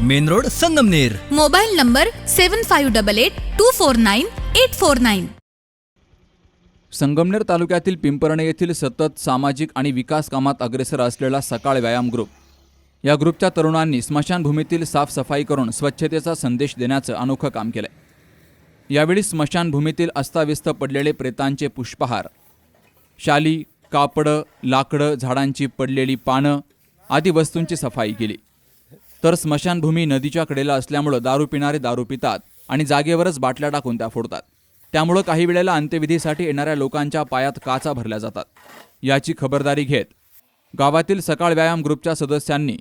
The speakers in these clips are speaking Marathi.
Main road Sangamner. Mobile number seven five double eight two four nine eight four nine Sangamner तालुक्यातील पिंपर्णे येथील सतत सामाजिक आणि विकास कामात अग्रेसर असलेला सकाळ व्यायाम ग्रुप. या ग्रुपच्या तरुणांनी स्मशानभूमीतील साफसफाई करून स्वच्छतेचा संदेश देण्याचं अनोखं काम केलंय. यावेळी स्मशानभूमीतील अस्ताव्यस्त पडलेले प्रेतांचे पुष्पहार शाली कापडं लाकडं झाडांची पडलेली पानं आदी वस्तूंची सफाई केली. तर स्मशानभूमी नदीच्या कडेला असल्यामुळं दारू पिणारे दारू पितात आणि जागेवरच बाटल्या टाकून त्या फोडतात. त्यामुळं काही वेळेला अंत्यविधीसाठी येणाऱ्या लोकांच्या पायात काचा भरल्या जातात. याची खबरदारी घेत गावातील सकाळ व्यायाम ग्रुपच्या सदस्यांनी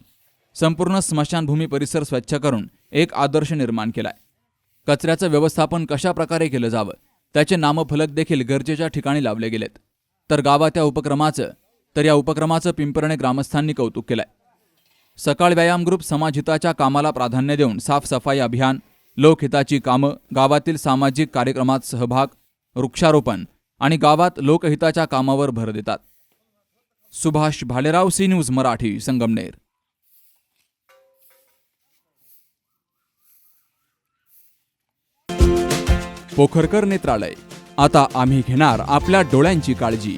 संपूर्ण स्मशानभूमी परिसर स्वच्छ करून एक आदर्श निर्माण केलाय. कचऱ्याचं व्यवस्थापन कशा प्रकारे केलं जावं? त्याचे नामफलक देखील गरजेच्या ठिकाणी लावले गेलेत. तर गावात या उपक्रमाचं तर या उपक्रमाचं पिंपरणे ग्रामस्थांनी कौतुक केलंय. सकाळ व्यायाम ग्रुप समाजहिताच्या कामाला प्राधान्य देऊन साफसफाई अभियान लोकहिताची कामं गावातील सामाजिक कार्यक्रमात सहभाग वृक्षारोपण आणि गावात लोकहिताच्या कामावर भर देतात. Subhash Bhalerao C news Marathi Sangamner. Pokharkar नेत्रालय. आता आम्ही घेणार आपल्या डोळ्यांची काळजी.